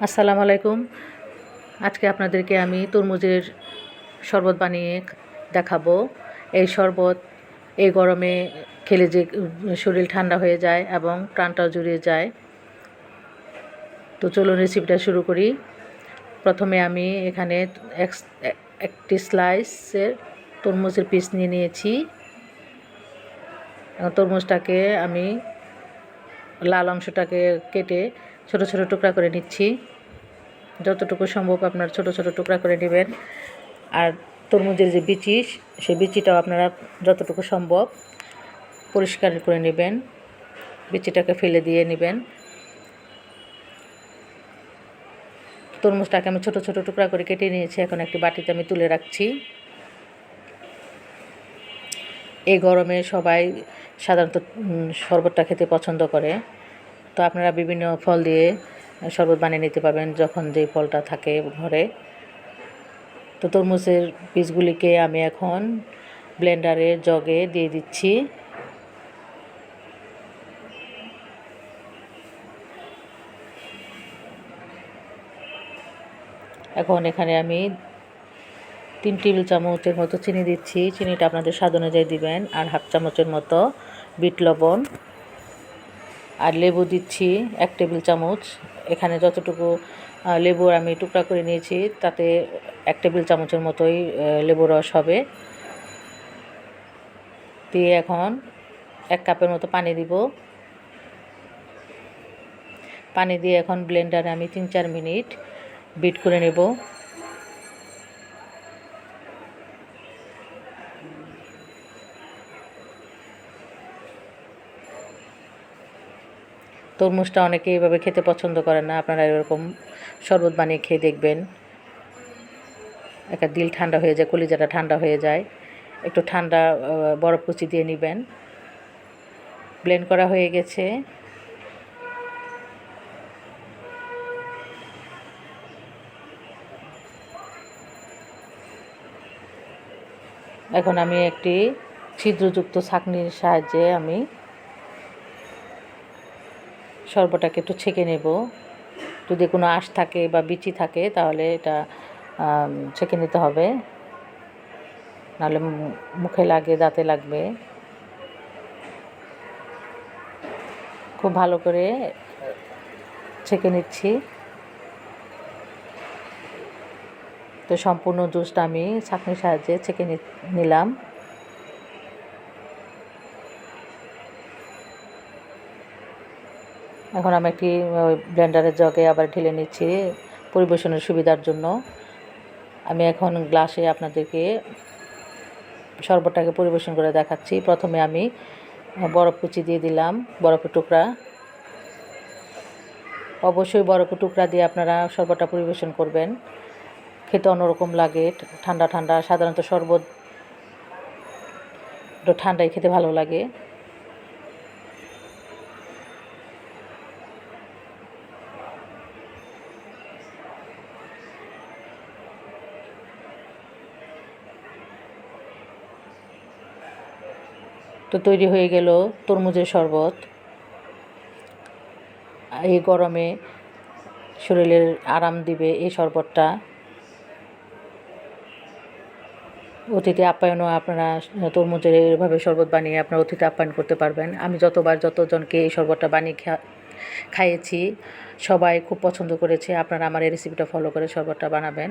আসসালামু আলাইকুম। আজকে আপনাদেরকে আমি তরমুজের শরবত বানিয়ে দেখাবো। এই শরবত এই গরমে খেলে যে শরীর ঠান্ডা হয়ে যায় এবং প্রাণটাও জুড়িয়ে যায়। তো চলুন রেসিপিটা শুরু করি। প্রথমে আমি এখানে এক- একটি স্লাইসের তরমুজের পিস নিয়ে নিয়েছি। তরমুজটাকে আমি লাল অংশটাকে কেটে ছোট ছোট টুকরা করে নিচ্ছি। যতটুকু সম্ভব আপনার ছোট ছোট টুকরা করে নেবেন। আর তরমুজের যে বিচি সেই বিচিটাও আপনারা যতটুকু সম্ভব পরিষ্কার করে নেবেন। বিচিটাকে ফেলে দিয়ে নেবেন। তরমুজটাকে আমি ছোট ছোট টুকরা করে কেটে নিয়েছি। এখন একটি বাটিতে আমি তুলে রাখছি। এই গরমে সবাই সাধারণত শরবতটা খেতে পছন্দ করে। তো আপনারা বিভিন্ন ফল দিয়ে শরবত বানিয়ে নিতে পারবেন যখন যে ফলটা থাকে ঘরে। তো তরমুজের পিসগুলিকে আমি এখন ব্লেন্ডারে জগে দিয়ে দিচ্ছি। এখন এখানে আমি তিন টেবিল চামচের মতো চিনি দিচ্ছি। চিনিটা আপনাদের স্বাদ অনুযায়ী দিবেন। আর হাফ চামচের মতো বিট লবণ। আর লেবু দিচ্ছি এক টেবিল চামচ। এখানে যতটুকু লেবুর আমি টুকরা করে নিয়েছি, তাতে এক টেবিল চামচের মতোই লেবু রস হবে। দিয়ে এখন এক কাপের মতো পানি দিব। পানি দিয়ে এখন ব্লেন্ডারে আমি তিন চার মিনিট বিট করে নেব। তরমুজটা অনেকে এইভাবে খেতে পছন্দ করে না। আপনারা এরকম শরবত বানিয়ে খেয়ে দেখবেন। একটা দিল ঠান্ডা হয়ে যায়, কলিজাটা ঠান্ডা হয়ে যায়। একটু ঠান্ডা বরফ কুচি দিয়ে নেবেন। ব্লেন্ড করা হয়ে গেছে। এখন আমি একটি ছিদ্রযুক্ত ছাঁকনির সাহায্যে আমি শরবতটাকে একটু ছেঁকে নেব। যদি কোনো আঁশ থাকে বা বিচি থাকে, তাহলে এটা ছেঁকে নিতে হবে। নাহলে মুখে লাগে, দাঁতে লাগবে। খুব ভালো করে ছেঁকে নিচ্ছি। তো সম্পূর্ণ জুসটা আমি ছাঁকনির সাহায্যে ছেঁকে নিলাম। এখন আমি একটি ব্লেন্ডারের জগে আবার ঢেলে নিচ্ছি পরিবেশনের সুবিধার জন্য। আমি এখন গ্লাসে আপনাদেরকে শরবতটাকে পরিবেশন করে দেখাচ্ছি। প্রথমে আমি বরফ কুচি দিয়ে দিলাম, বরফের টুকরা। অবশ্যই বরফের টুকরা দিয়ে আপনারা শরবতটা পরিবেশন করবেন। খেতে অন্যরকম লাগে, ঠান্ডা ঠান্ডা, সাধারণত শরবত ঠান্ডায় খেতে ভালো লাগে। তো তৈরি হয়ে গেল তরমুজের শরবত। এই গরমে শরীরের আরাম দিবে এই শরবতটা। অতিথি আপ্যায়নও আপনারা তরমুজের এভাবে শরবত বানিয়ে আপনার অতিথি আপ্যায়ন করতে পারবেন। আমি যতবার যতজনকে এই শরবতটা বানিয়ে খাইয়েছি, সবাই খুব পছন্দ করেছে। আপনারা আমার এই রেসিপিটা ফলো করে শরবতটা বানাবেন।